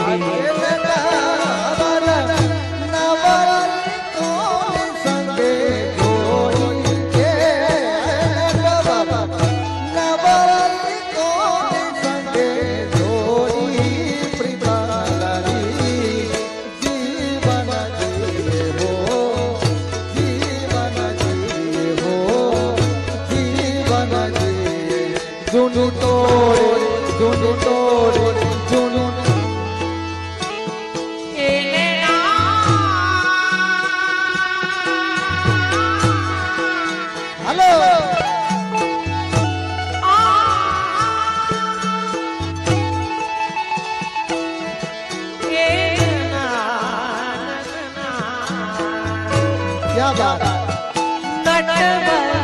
રાધે क्या बात। नटवर